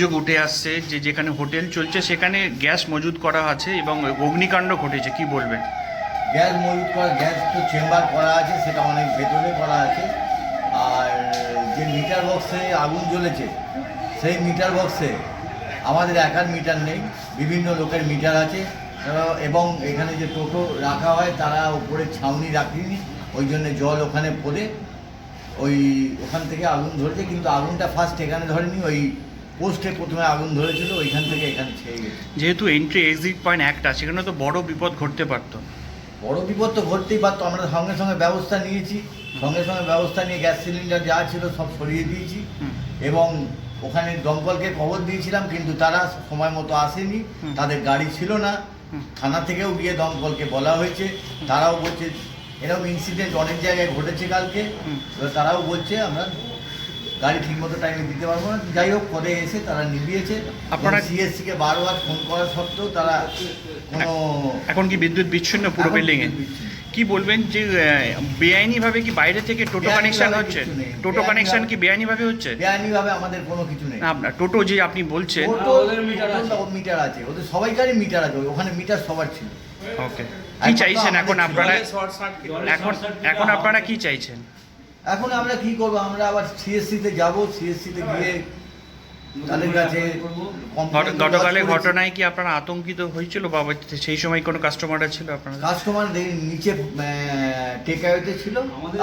অভিযোগ উঠে আসছে যে যেখানে হোটেল চলছে, সেখানে গ্যাস মজুদ করা আছে এবং অগ্নিকাণ্ড ঘটেছে। কি বলবেন? গ্যাস মজুত করা, গ্যাস তো চেম্বার করা আছে, সেটা অনেক ভেতরে করা আছে। আর যে মিটার বক্সে আগুন জ্বলেছে, সেই মিটার বক্সে আমাদের একার মিটার নেই, বিভিন্ন লোকের মিটার আছে। এবং এখানে যে টোটো রাখা হয়, তারা উপরে ছাউনি রাখেনি, ওই জন্য জল ওখানে পড়ে। ওই ওখান থেকে আগুন ধরেছে, কিন্তু আগুনটা ফার্স্ট এখানে ধরেনি, ওই পোস্টে প্রথমে আগুন ধরেছিল ওইখান থেকে এখানে ছেয়ে গেছে। যেহেতু এন্ট্রি এক্সিট পয়েন্ট একটা সেখানে তো বড় বিপদ ঘটতে পারতো। বড় বিপদ তো ঘটতেই পারতো আমরা সঙ্গে সঙ্গে ব্যবস্থা নিয়েছি সঙ্গে সঙ্গে ব্যবস্থা নিয়ে গ্যাস সিলিন্ডার যা ছিল সব সরিয়ে দিয়েছি এবং ওখানে দমকলকে খবর দিয়েছিলাম কিন্তু তারা সময় মতো আসেনি তাদের গাড়ি ছিল না থানা থেকেও গিয়ে দমকলকে বলা হয়েছে তারাও বলছে এরকম ইনসিডেন্ট অনেক জায়গায় ঘটেছে কালকে তারাও বলছে আমরা গাড়ি ঠিকমতো টাইমে দিতে পারব না। যাই হোক পরে এসে তারা নিভিয়েছে। আপনারা- সিএসসি কে বারবার ফোন করা সত্ত্বেও তারা কোনো এখন কি বিদ্যুৎ বিচ্ছিন্ন পুরো বিল্ডিং এ কি বলবেন যে বেআইনি ভাবে কি বাইরে থেকে টোটো কানেকশন হচ্ছে? টোটো কানেকশন কি বেআইনি ভাবে হচ্ছে? বেআইনিভাবে আমাদের কোনো কিছু নেই। না আপনার টোটো যে আপনি বলছেন টোটো মিটার আছে। ওদের সবাইকারই মিটার আছে। ওখানে মিটার সবার ছিল। ওকে কি চাইছেন এখন আপনারা এখন এখন আপনারা কি চাইছেন? এখন আমরা কি করব? আমরা আবার সিএসসি তে যাব সিএসসি তে গিয়ে তাদের কাছে গতকালের ঘটনায় কি আপনারা আতঙ্কিত হয়েছিল বা সেই সময় কোনো কাস্টমাররা ছিল আপনারা কাস্টমার নিচে টেকআউটে ছিল।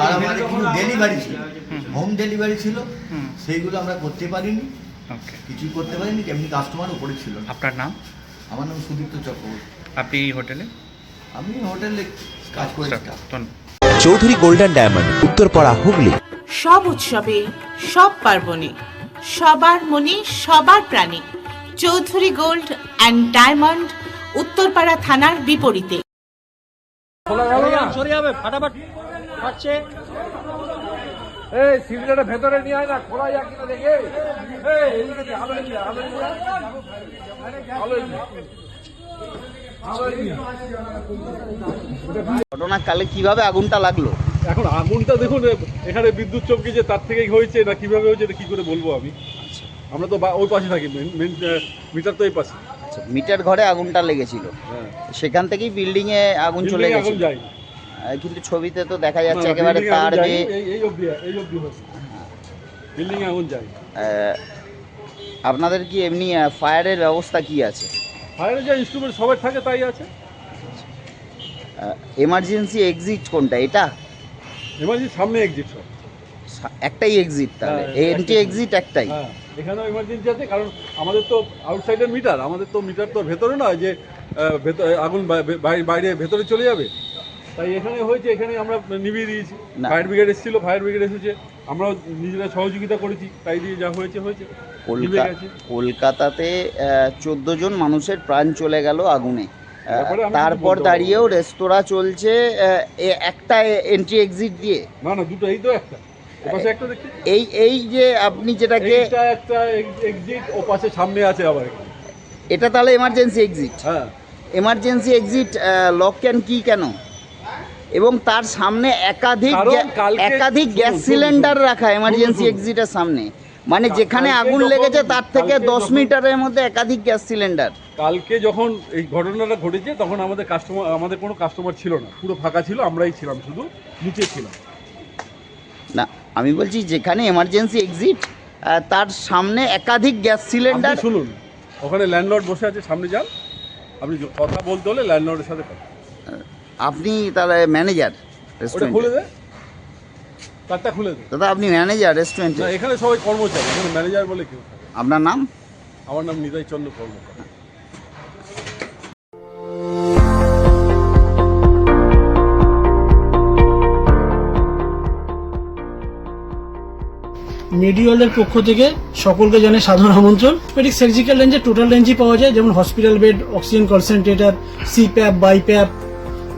আর আমাদের কিছু ডেলিভারি ছিল। হোম ডেলিভারি ছিল। সেইগুলো আমরা করতে পারিনি। ওকে। কিছুই করতে পারিনি। এমনি কাস্টমার উপরে ছিল। আপনার নাম? আমার নাম সুদীপ্ত চক্রবর্তী। আপনি এই হোটেলে? আমি হোটেলে কাজ করি। ধন্যবাদ। Chowdhury golden diamond Uttarpara Hooghly. সব উৎসবে সব পার্বণে সবার মনে সবার প্রাণে Chowdhury gold and diamond Uttarpara থানার বিপরীতে। এই সিলিন্ডারটা ভেতরে নিয়ে আয় না খোলা যাক কিনা দেখে। আলো আলো আলো এদিকে। আলো এদিকে। ঘটনা কালে কীভাবে আগুনটা লাগল? এখন আগুনটা দেখুন এখানে বিদ্যুৎ চমকেছে তার থেকেই হয়েছে না কীভাবে হয়েছে এটা কি করে বলব আমি? আমরা তো ওই পাশে থাকি মিটার তো এই পাশে। আচ্ছা, মিটার ঘরে আগুনটা লেগেছিল। হ্যাঁ। সেখান থেকেই বিল্ডিং এ আগুন চলে গেছে কিন্তু ছবিতে তো দেখা যাচ্ছে একেবারে তার হচ্ছে বিল্ডিং আগুন যায় আপনাদের কি এমনি ফায়ারের ব্যবস্থা কি আছে? ফায়ারের যা ইনস্ট্রুমেন্ট সবাই থাকে তাই আছে? এমার্জেন্সি এক্সিট কোনটা? এটা? এমার্জেন্সি সামনে এক্সিট সব। একটাই এক্সিট তাহলে। হ্যাঁ, এন্ট্রি এক্সিট একটাই হ্যাঁ এখানেও এমার্জেন্সি আছে কারণ আমাদের তো আউটসাইডের মিটার আমাদের তো মিটার তো ভেতরে নয় যে ভেতরে আগুন বাই- বাই- বাইরে ভেতরে চলে যাবে। তাই এখানে হয়েছে এখানে আমরা নিভিয়ে দিয়েছি। ফায়ার ব্রিগেড এসেছিল ফায়ার ব্রিগেড এসেছে। আমরাও নিজেরা সহযোগিতা করেছি তাই দিয়ে যা হয়েছে হয়েছে। কলকাতাতে চোদ্দ জন মানুষের প্রাণ চলে গেল আগুনে। তারপরে। দাঁড়িয়েও রেস্তোরাঁ চলছে একটা এন্ট্রি এক্সিট দিয়ে। না না দুটো এই তো একটা। এই এই যে আপনি যেটাকে একটা এক্সিট ও পাশে সামনে আছে আবার এটা তাহলে এমার্জেন্সি এক্সিট হ্যাঁ। এমার্জেন্সি এক্সিট লক ক্যান কি কেন? এবং তার সামনে একাধিক একাধিক গ্যাস সিলিন্ডার রাখা এমার্জেন্সি। এক্সিটের সামনে। মানে যেখানে আগুন লেগেছে তার থেকে দশ মিটারের মধ্যে একাধিক গ্যাস সিলিন্ডার। কালকে যখন এই ঘটনাটা ঘটেছে তখন আমাদের কাস্টমার আমাদের কোনো কাস্টমার ছিল না। পুরো ফাঁকা ছিল আমরাই ছিলাম শুধু নিচে ছিলাম। না আমি বলছি যেখানে এমার্জেন্সি এক্সিট তার সামনে একাধিক গ্যাস সিলিন্ডার শুনুন ওখানে ল্যান্ডলর্ড বসে আছে সামনে যান। আপনি কথা বলতে হলে ল্যান্ডলর্ডের সাথে কথা আপনি তাহলে ম্যানেজার রেস্টুরেন্ট খুলে দে। খুলে দে। দাদা আপনি ম্যানেজার রেস্টুরেন্টে না এখানে সবাই কর্মচারী এখানে ম্যানেজার বলে কেউ আপনার নাম? আমার নাম নিতাই চন্দ্র কর্মকার। মেডিওয়ালের পক্ষ থেকে সকলকে জানে সাধারণ আমন্ত্রণ। পেডিক সার্জিক্যাল রেঞ্জে টোটাল রেঞ্জই পাওয়া যায় যেমন hospital bed oxygen concentrator CPAP BiPAP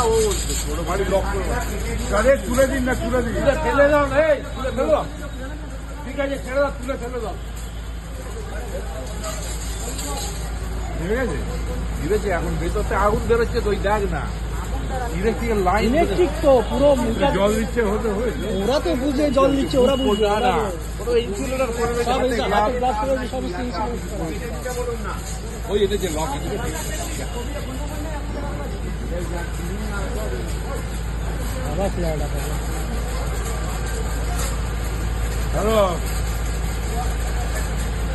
না ও বাড়ি লক করে তুলে দিন না তুলে দিন। ফেলে দাও এই তুলে ফেলে দাও। ঠিক আছে ছেড়ে দাও তুলে ফেলে দাও। ঠিক আছে? ধীরেছে এখন ভেতরতে আগুন বেরোচ্ছে তো ওই দেখ না। থেকে লাইন ইলেকট্রিক তো পুরো জল দিচ্ছে হতে হয়েছে ওরা তো বুঝে জল দিচ্ছে ওরা না ইনসুলেটর করে রেখে যে হাতে গ্লাস- করে সব ওই লক এনেছে আবার ফ্ল্যাট আছে হ্যালো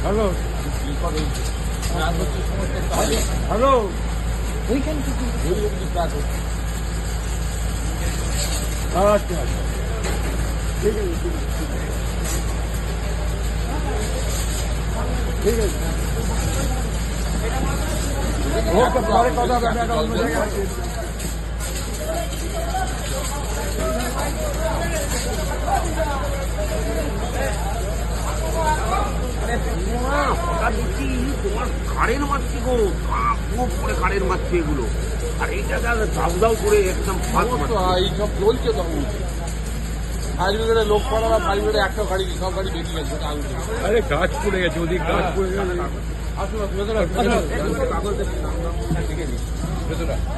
হ্যালো হ্যালো ওইখান থেকে আচ্ছা আচ্ছা ঠিক আছে ঠিক আছে পরে কথা জায়গায় তোমার কারের মারছি গো পুরো করে কারের মারছে আর এই জায়গা দাউ দাউ তখন ফায়ার লোক পড়ারা ফায়ার একটা গাড়ি সব গাড়ি বেরিয়ে গেছে আরে, গাছ পড়ে গেছে, ওদিক গাছ পড়ে গেছে। আসুন আসুন ভেতরে আসুন, ভেতরে আসুন। কাগজ দেখি নাম নাম লিখে নিই। ভেতরে আসুন।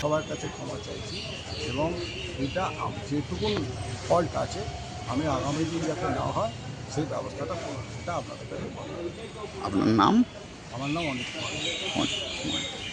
সবার কাছে ক্ষমা চাইছি এবং এটা যেটুকু ফল্ট আছে আমি আগামী দিন যাতে না হয় সেই ব্যবস্থাটা করব সেটা আপনাদের কাছে। আপনার নাম? আমার নাম অনেক কুমার। অনেক-